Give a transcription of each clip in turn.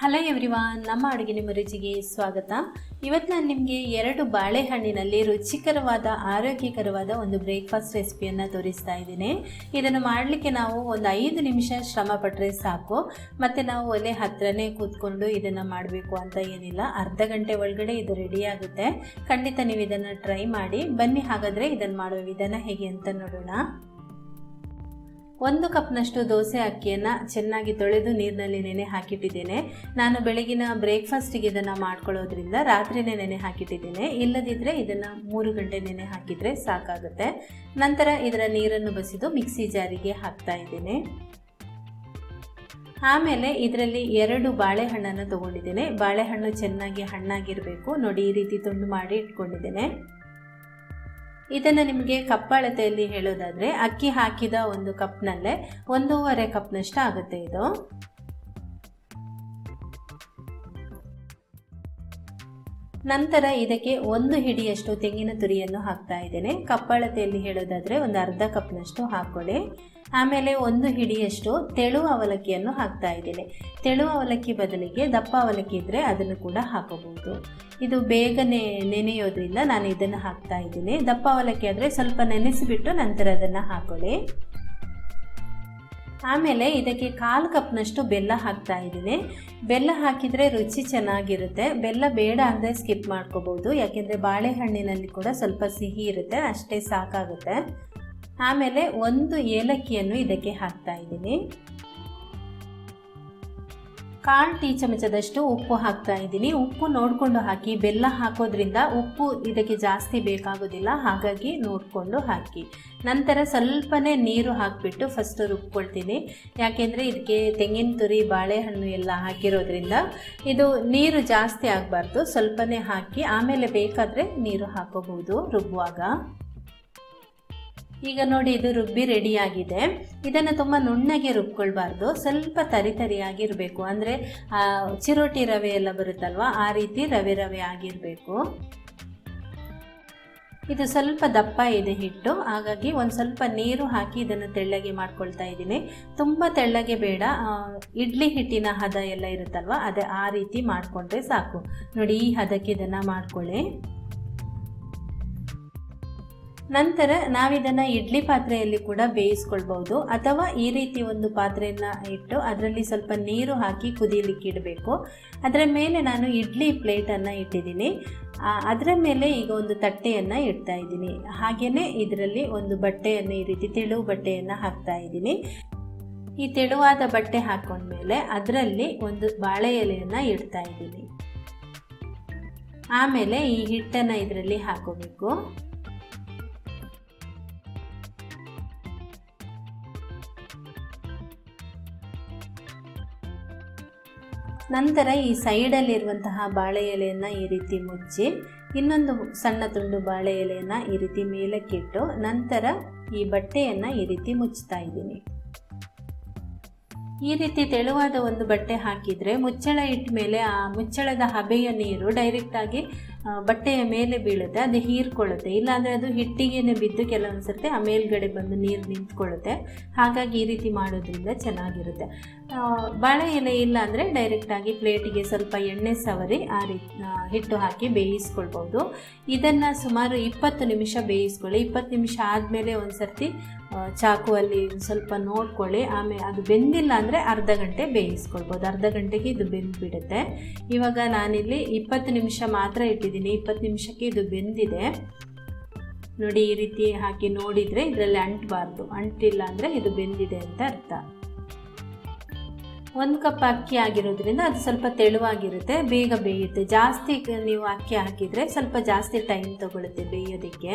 Hello everyone ನಮ್ಮ ಅಡುಗೆ ನಿಮ್ಮ ರುಚಿಗೆ ಸ್ವಾಗತ. ಇವತ್ತು ನಾನು ನಿಮಗೆ ಎರಡು ಬಾಳೆಹಣ್ಣಿನಲ್ಲಿ ರುಚಿಕರವಾದ, ಆರೋಗ್ಯಕರವಾದ ಒಂದು ಬ್ರೇಕ್ಫಾಸ್ಟ್ ರೆಸಿಪಿಯನ್ನು ತೋರಿಸ್ತಾ ಇದ್ದೀನಿ. ಇದನ್ನು ಮಾಡಲಿಕ್ಕೆ ನಾವು ಒಂದು ಐದು ನಿಮಿಷ ಶ್ರಮ ಪಟ್ಟರೆ ಸಾಕು. ಮತ್ತು ನಾವು ಒಲೆ ಹತ್ತಿರನೇ ಕೂತ್ಕೊಂಡು ಇದನ್ನು ಮಾಡಬೇಕು ಅಂತ ಏನಿಲ್ಲ. ಅರ್ಧ ಗಂಟೆ ಒಳಗಡೆ ಇದು ರೆಡಿ ಆಗುತ್ತೆ. ಖಂಡಿತ ನೀವು ಇದನ್ನು ಟ್ರೈ ಮಾಡಿ. ಬನ್ನಿ ಹಾಗಾದರೆ ಇದನ್ನು ಮಾಡುವ ವಿಧಾನ ಹೇಗೆ ಅಂತ ನೋಡೋಣ. ಒಂದು ಕಪ್ನಷ್ಟು ದೋಸೆ ಅಕ್ಕಿಯನ್ನು ಚೆನ್ನಾಗಿ ತೊಳೆದು ನೀರಿನಲ್ಲಿ ನೆನೆ ಹಾಕಿಟ್ಟಿದ್ದೇನೆ. ನಾನು ಬೆಳಗಿನ ಬ್ರೇಕ್ಫಾಸ್ಟಿಗೆ ಇದನ್ನು ಮಾಡ್ಕೊಳ್ಳೋದ್ರಿಂದ ರಾತ್ರಿನೇ ನೆನೆ ಹಾಕಿಟ್ಟಿದ್ದೇನೆ. ಇಲ್ಲದಿದ್ದರೆ ಇದನ್ನು ಮೂರು ಗಂಟೆ ನೆನೆ ಹಾಕಿದರೆ ಸಾಕಾಗುತ್ತೆ. ನಂತರ ಇದರ ನೀರನ್ನು ಬಸಿದು ಮಿಕ್ಸಿ ಜಾರಿಗೆ ಹಾಕ್ತಾ ಇದ್ದೇನೆ. ಆಮೇಲೆ ಇದರಲ್ಲಿ ಎರಡು ಬಾಳೆಹಣ್ಣನ್ನು ತಗೊಂಡಿದ್ದೇನೆ. ಬಾಳೆಹಣ್ಣು ಚೆನ್ನಾಗಿ ಹಣ್ಣಾಗಿರಬೇಕು. ನೋಡಿ, ಈ ರೀತಿ ತುಂಡು ಮಾಡಿ ಇಟ್ಕೊಂಡಿದ್ದೇನೆ. ಇದನ್ನು ನಿಮಗೆ ಕಪ್ಪಳತೆಯಲ್ಲಿ ಹೇಳೋದಾದರೆ ಅಕ್ಕಿ ಹಾಕಿದ ಒಂದು ಕಪ್ನಲ್ಲೇ ಒಂದೂವರೆ ಕಪ್ನಷ್ಟು ಆಗುತ್ತೆ ಇದು. ನಂತರ ಇದಕ್ಕೆ ಒಂದು ಹಿಡಿಯಷ್ಟು ತೆಂಗಿನ ತುರಿಯನ್ನು ಹಾಕ್ತಾ ಇದ್ದೇನೆ. ಕಪ್ಪಳತೆಯಲ್ಲಿ ಹೇಳೋದಾದರೆ ಒಂದು ಅರ್ಧ ಕಪ್ನಷ್ಟು ಹಾಕ್ಕೊಳ್ಳಿ ಆಮೇಲೆ ಒಂದು ಹಿಡಿಯಷ್ಟು ತೆಳು ಅವಲಕ್ಕಿಯನ್ನು ಹಾಕ್ತಾ ಇದ್ದೇನೆ. ತೆಳು ಅವಲಕ್ಕಿ ಬದಲಿಗೆ ದಪ್ಪ ಅವಲಕ್ಕಿ ಇದ್ದರೆ ಅದನ್ನು ಕೂಡ ಹಾಕೋಬಹುದು. ಇದು ಬೇಗನೆ ನೆನೆಯೋದ್ರಿಂದ ನಾನು ಇದನ್ನು ಹಾಕ್ತಾ ಇದ್ದೀನಿ. ದಪ್ಪ ಅವಲಕ್ಕಿ ಆದರೆ ಸ್ವಲ್ಪ ನೆನೆಸಿಬಿಟ್ಟು ನಂತರ ಅದನ್ನು ಹಾಕೊಳ್ಳಿ. ಆಮೇಲೆ ಇದಕ್ಕೆ ಕಾಲು ಕಪ್ನಷ್ಟು ಬೆಲ್ಲ ಹಾಕ್ತಾ ಇದ್ದೀನಿ. ಬೆಲ್ಲ ಹಾಕಿದರೆ ರುಚಿ ಚೆನ್ನಾಗಿರುತ್ತೆ. ಬೆಲ್ಲ ಬೇಡ ಅಂದರೆ ಸ್ಕಿಪ್ ಮಾಡ್ಕೋಬೋದು ಯಾಕೆಂದರೆ ಬಾಳೆಹಣ್ಣಿನಲ್ಲಿ ಕೂಡ ಸ್ವಲ್ಪ ಸಿಹಿ ಇರುತ್ತೆ, ಅಷ್ಟೇ ಸಾಕಾಗುತ್ತೆ. ಆಮೇಲೆ ಒಂದು ಏಲಕ್ಕಿಯನ್ನು ಇದಕ್ಕೆ ಹಾಕ್ತಾ ಇದ್ದೀನಿ. ಕಾಲು ಟೀ ಚಮಚದಷ್ಟು ಉಪ್ಪು ಹಾಕ್ತಾ ಇದ್ದೀನಿ. ಉಪ್ಪು ನೋಡಿಕೊಂಡು ಹಾಕಿ, ಬೆಲ್ಲ ಹಾಕೋದ್ರಿಂದ ಉಪ್ಪು ಇದಕ್ಕೆ ಜಾಸ್ತಿ ಬೇಕಾಗೋದಿಲ್ಲ, ಹಾಗಾಗಿ ನೋಡಿಕೊಂಡು ಹಾಕಿ. ನಂತರ ಸ್ವಲ್ಪನೇ ನೀರು ಹಾಕಿಬಿಟ್ಟು ಫಸ್ಟ್ ರುಬ್ಕೊಳ್ತೀನಿ. ಯಾಕೆಂದರೆ ಇದಕ್ಕೆ ತೆಂಗಿನ ತುರಿ, ಬಾಳೆಹಣ್ಣು ಎಲ್ಲ ಹಾಕಿರೋದ್ರಿಂದ ಇದು ನೀರು ಜಾಸ್ತಿ ಆಗಬಾರ್ದು. ಸ್ವಲ್ಪನೇ ಹಾಕಿ, ಆಮೇಲೆ ಬೇಕಾದರೆ ನೀರು ಹಾಕೋಬಹುದು ರುಬ್ಬುವಾಗ ಈಗ ನೋಡಿ ಇದು ರುಬ್ಬಿ ರೆಡಿಯಾಗಿದೆ ಇದನ್ನು ತುಂಬ ನುಣ್ಣಗೆ ರುಬ್ಕೊಳ್ಬಾರ್ದು. ಸ್ವಲ್ಪ ತರಿ ತರಿಯಾಗಿರಬೇಕು ಅಂದರೆ ಚಿರೋಟಿ ರವೆ ಎಲ್ಲ ಬರುತ್ತಲ್ವ, ಆ ರೀತಿ ರವೆ ರವೆ ಆಗಿರಬೇಕು. ಇದು ಸ್ವಲ್ಪ ದಪ್ಪ ಇದೆ ಹಿಟ್ಟು. ಹಾಗಾಗಿ ಒಂದು ಸ್ವಲ್ಪ ನೀರು ಹಾಕಿ ಇದನ್ನು ತೆಳ್ಳಗೆ ಮಾಡ್ಕೊಳ್ತಾ ಇದ್ದೀನಿ. ತುಂಬ ತೆಳ್ಳಗೆ ಬೇಡ. ಇಡ್ಲಿ ಹಿಟ್ಟಿನ ಹದ ಎಲ್ಲ ಇರುತ್ತಲ್ವ, ಅದೇ ಆ ರೀತಿ ಮಾಡಿಕೊಂಡ್ರೆ ಸಾಕು. ನೋಡಿ, ಈ ಹದಕ್ಕೆ ಇದನ್ನು ಮಾಡ್ಕೊಳ್ಳಿ. ನಂತರ ನಾವಿದನ್ನು ಇಡ್ಲಿ ಪಾತ್ರೆಯಲ್ಲಿ ಕೂಡ ಬೇಯಿಸ್ಕೊಳ್ಬೋದು ಅಥವಾ ಈ ರೀತಿ ಒಂದು ಪಾತ್ರೆಯನ್ನು ಇಟ್ಟು ಅದರಲ್ಲಿ ಸ್ವಲ್ಪ ನೀರು ಹಾಕಿ ಕುದಿಯಲಿಕ್ಕೆ ಇಡಬೇಕು. ಅದರ ಮೇಲೆ ನಾನು ಇಡ್ಲಿ ಪ್ಲೇಟನ್ನು ಇಟ್ಟಿದ್ದೀನಿ. ಅದರ ಮೇಲೆ ಈಗ ಒಂದು ತಟ್ಟೆಯನ್ನು ಇಡ್ತಾ ಇದ್ದೀನಿ. ಹಾಗೆಯೇ ಇದರಲ್ಲಿ ಒಂದು ಬಟ್ಟೆಯನ್ನು ಈ ರೀತಿ ತೆಳು ಬಟ್ಟೆಯನ್ನು ಹಾಕ್ತಾ ಇದ್ದೀನಿ. ಈ ತೆಳುವಾದ ಬಟ್ಟೆ ಹಾಕೊಂಡ್ಮೇಲೆ ಅದರಲ್ಲಿ ಒಂದು ಬಾಳೆ ಎಲೆಯನ್ನು ಇಡ್ತಾ ಇದ್ದೀನಿ. ಆಮೇಲೆ ಈ ಹಿಟ್ಟನ್ನು ಇದರಲ್ಲಿ ಹಾಕೋಬೇಕು. ನಂತರ ಈ ಸೈಡಲ್ಲಿರುವಂತಹ ಬಾಳೆ ಎಲೆಯನ್ನು ಈ ರೀತಿ ಮುಚ್ಚಿ, ಇನ್ನೊಂದು ಸಣ್ಣ ತುಂಡು ಬಾಳೆ ಎಲೆಯನ್ನು ಈ ರೀತಿ ಮೇಲಕ್ಕಿಟ್ಟು ನಂತರ ಈ ಬಟ್ಟೆಯನ್ನು ಈ ರೀತಿ ಮುಚ್ತಾ ಇದ್ದೀನಿ. ಈ ರೀತಿ ತೆಳುವಾದ ಒಂದು ಬಟ್ಟೆ ಹಾಕಿದರೆ ಮುಚ್ಚಳ ಇಟ್ಟ ಮೇಲೆ ಆ ಮುಚ್ಚಳದ ಹಬೆಯ ನೀರು ಡೈರೆಕ್ಟಾಗಿ ಬಟ್ಟೆಯ ಮೇಲೆ ಬೀಳುತ್ತೆ, ಅದು ಹೀರ್ಕೊಳ್ಳುತ್ತೆ. ಇಲ್ಲಾಂದರೆ ಅದು ಹಿಟ್ಟಿಗೆ ಬಿದ್ದು ಕೆಲವೊಂದು ಸರ್ತಿ ಆ ಮೇಲ್ಗಡೆ ಬಂದು ನೀರು ನಿಂತ್ಕೊಳ್ಳುತ್ತೆ. ಹಾಗಾಗಿ ಈ ರೀತಿ ಮಾಡೋದ್ರಿಂದ ಚೆನ್ನಾಗಿರುತ್ತೆ. ಬಾಳೆ ಎಲೆ ಇಲ್ಲ ಅಂದರೆ ಡೈರೆಕ್ಟಾಗಿ ಪ್ಲೇಟಿಗೆ ಸ್ವಲ್ಪ ಎಣ್ಣೆ ಸವರಿ ಆ ರೀತಿ ಹಿಟ್ಟು ಹಾಕಿ ಬೇಯಿಸ್ಕೊಳ್ಬೋದು ಇದನ್ನು ಸುಮಾರು ಇಪ್ಪತ್ತು ನಿಮಿಷ ಬೇಯಿಸ್ಕೊಳ್ಳಿ. ಇಪ್ಪತ್ತು ನಿಮಿಷ ಆದಮೇಲೆ ಒಂದು ಸರ್ತಿ ಚಾಕುವಲ್ಲಿ ಸ್ವಲ್ಪ ನೋಡ್ಕೊಳ್ಳಿ. ಆಮೇಲೆ ಅದು ಬೆಂದಿಲ್ಲ ಅಂದರೆ ಅರ್ಧ ಗಂಟೆ ಬೇಯಿಸ್ಕೊಳ್ಬೋದು ಅರ್ಧ ಗಂಟೆಗೆ ಇದು ಬೆಂದ್ಬಿಡುತ್ತೆ. ಇವಾಗ ನಾನಿಲ್ಲಿ ಇಪ್ಪತ್ತು ನಿಮಿಷ ಮಾತ್ರ ಇಟ್ಟಿದ್ದೀನಿ. ಇಪ್ಪತ್ತು ನಿಮಿಷಕ್ಕೆ ಇದು ಬೆಂದಿದೆ. ನೋಡಿ, ಈ ರೀತಿ ಹಾಕಿ ನೋಡಿದರೆ ಇದರಲ್ಲಿ ಅಂಟಬಾರ್ದು. ಅಂಟಿಲ್ಲ ಅಂದರೆ ಇದು ಬೆಂದಿದೆ ಅಂತ ಅರ್ಥ. ಒಂದು ಕಪ್ ಅಕ್ಕಿ ಆಗಿರೋದ್ರಿಂದ ಅದು ಸ್ವಲ್ಪ ತೆಳುವಾಗಿರುತ್ತೆ, ಬೇಗ ಬೇಯುತ್ತೆ. ಜಾಸ್ತಿ ನೀವು ಅಕ್ಕಿ ಹಾಕಿದರೆ ಸ್ವಲ್ಪ ಜಾಸ್ತಿ ಟೈಮ್ ತಗೊಳುತ್ತೆ ಬೇಯೋದಕ್ಕೆ.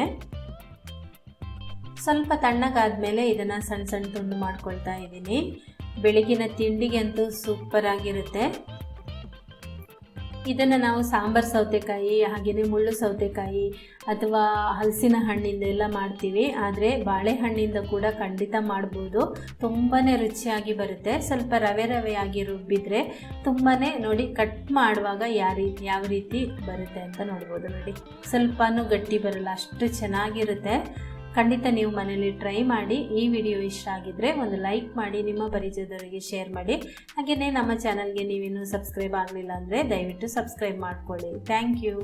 ಸ್ವಲ್ಪ ತಣ್ಣಗಾದ್ಮೇಲೆ ಇದನ್ನು ಸಣ್ಣ ಸಣ್ಣ ತುಂಡು ಮಾಡ್ಕೊಳ್ತಾ ಇದ್ದೀನಿ. ಬೆಳಗಿನ ತಿಂಡಿಗೆ ಅಂತೂ ಸೂಪರ್ ಆಗಿರುತ್ತೆ. ಇದನ್ನು ನಾವು ಸಾಂಬಾರು ಸೌತೆಕಾಯಿ ಹಾಗೆಯೇ ಮುಳ್ಳು ಸೌತೆಕಾಯಿ ಅಥವಾ ಹಲಸಿನ ಹಣ್ಣಿಂದೆಲ್ಲ ಮಾಡ್ತೀವಿ. ಆದರೆ ಬಾಳೆಹಣ್ಣಿಂದ ಕೂಡ ಖಂಡಿತ ಮಾಡ್ಬೋದು. ತುಂಬಾ ರುಚಿಯಾಗಿ ಬರುತ್ತೆ. ಸ್ವಲ್ಪ ರವೆ ರವೆಯಾಗಿ ರುಬ್ಬಿದರೆ ತುಂಬಾ ನೋಡಿ ಕಟ್ ಮಾಡುವಾಗ ಯಾವ ರೀತಿ ಯಾವ ರೀತಿ ಬರುತ್ತೆ ಅಂತ ನೋಡ್ಬೋದು ನೋಡಿ. ಸ್ವಲ್ಪನೂ ಗಟ್ಟಿ ಬರಲ್ಲ. ಅಷ್ಟು ಚೆನ್ನಾಗಿರುತ್ತೆ. ಖಂಡಿತ ನೀವು ಮನೇಲಿ ಟ್ರೈ ಮಾಡಿ ಈ ವಿಡಿಯೋ ಇಷ್ಟ ಆಗಿದ್ರೆ ಒಂದು ಲೈಕ್ ಮಾಡಿ, ನಿಮ್ಮ ಪರಿಚಯದವರಿಗೆ ಶೇರ್ ಮಾಡಿ. ಹಾಗೆಯೇ ನಮ್ಮ ಚಾನಲ್ಗೆ ನೀವಿನ್ನೂ ಸಬ್ಸ್ಕ್ರೈಬ್ ಆಗಲಿಲ್ಲ ಅಂದರೆ ದಯವಿಟ್ಟು ಸಬ್ಸ್ಕ್ರೈಬ್ ಮಾಡ್ಕೊಳ್ಳಿ. Thank you